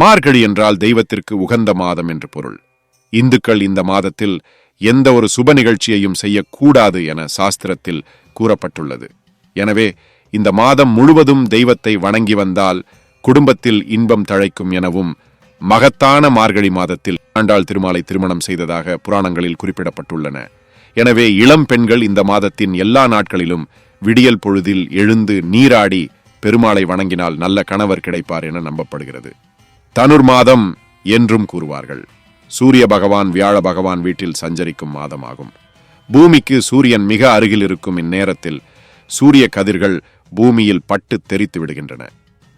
மார்கழி என்றால் தெய்வத்திற்கு உகந்த மாதம் என்று பொருள். இந்துக்கள் இந்த மாதத்தில் எந்த ஒரு சுப நிகழ்ச்சியையும் செய்யக்கூடாது என சாஸ்திரத்தில் கூறப்பட்டுள்ளது. எனவே இந்த மாதம் முழுவதும் தெய்வத்தை வணங்கி வந்தால் குடும்பத்தில் இன்பம் தழைக்கும் எனவும் மகத்தான மார்கழி மாதத்தில் ஆண்டாள் திருமாலை திருமணம் செய்ததாக புராணங்களில் குறிப்பிடப்பட்டுள்ளன. எனவே இளம் பெண்கள் இந்த மாதத்தின் எல்லா நாட்களிலும் விடியல் பொழுதில் எழுந்து நீராடி பெருமாளை வணங்கினால் நல்ல கணவர் கிடைப்பார் என நம்பப்படுகிறது. தனுர் மாதம் என்றும் கூறுவார்கள். சூரிய பகவான் வியாழ பகவான் வீட்டில் சஞ்சரிக்கும் மாதமாகும். பூமிக்கு சூரியன் மிக அருகில் இருக்கும் இந்நேரத்தில் சூரிய கதிர்கள் பூமியில் பட்டு தெரித்து விடுகின்றன.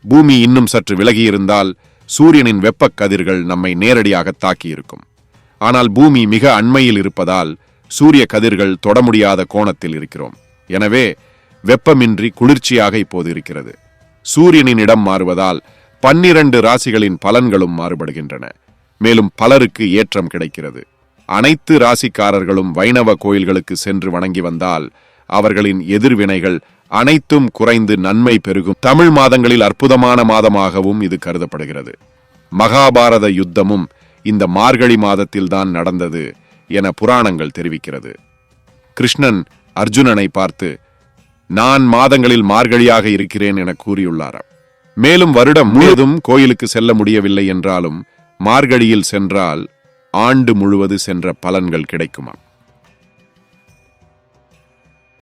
பூமி இன்னும் சற்று விலகியிருந்தால் சூரியனின் வெப்பக் கதிர்கள் நம்மை நேரடியாக தாக்கியிருக்கும். ஆனால் பூமி மிக அண்மையில் இருப்பதால் சூரிய கதிர்கள் தொட முடியாத கோணத்தில் இருக்கிறோம். எனவே வெப்பமின்றி குளிர்ச்சியாக இப்போது இருக்கிறது. சூரியனின் இடம் மாறுவதால் பன்னிரண்டு ராசிகளின் பலன்களும் மாறுபடுகின்றன. மேலும் பலருக்கு ஏற்றம் கிடைக்கிறது. அனைத்து ராசிக்காரர்களும் வைணவ கோயில்களுக்கு சென்று வணங்கி வந்தால் அவர்களின் எதிர்வினைகள் அனைத்தும் குறைந்து நன்மை பெருகும். தமிழ் மாதங்களில் அற்புதமான மாதமாகவும் இது கருதப்படுகிறது. மகாபாரத யுத்தமும் இந்த மார்கழி மாதத்தில்தான் நடந்தது என புராணங்கள் தெரிவிக்கிறது. கிருஷ்ணன் அர்ஜுனனை பார்த்து நான் மாதங்களில் மார்கழியாக இருக்கிறேன் என கூறியுள்ளாராம். மேலும் வருடம் முழுவதும் கோயிலுக்கு செல்ல முடியவில்லை என்றாலும் மார்கழியில் சென்றால் ஆண்டு முழுவது சென்ற பலன்கள் கிடைக்குமாம்.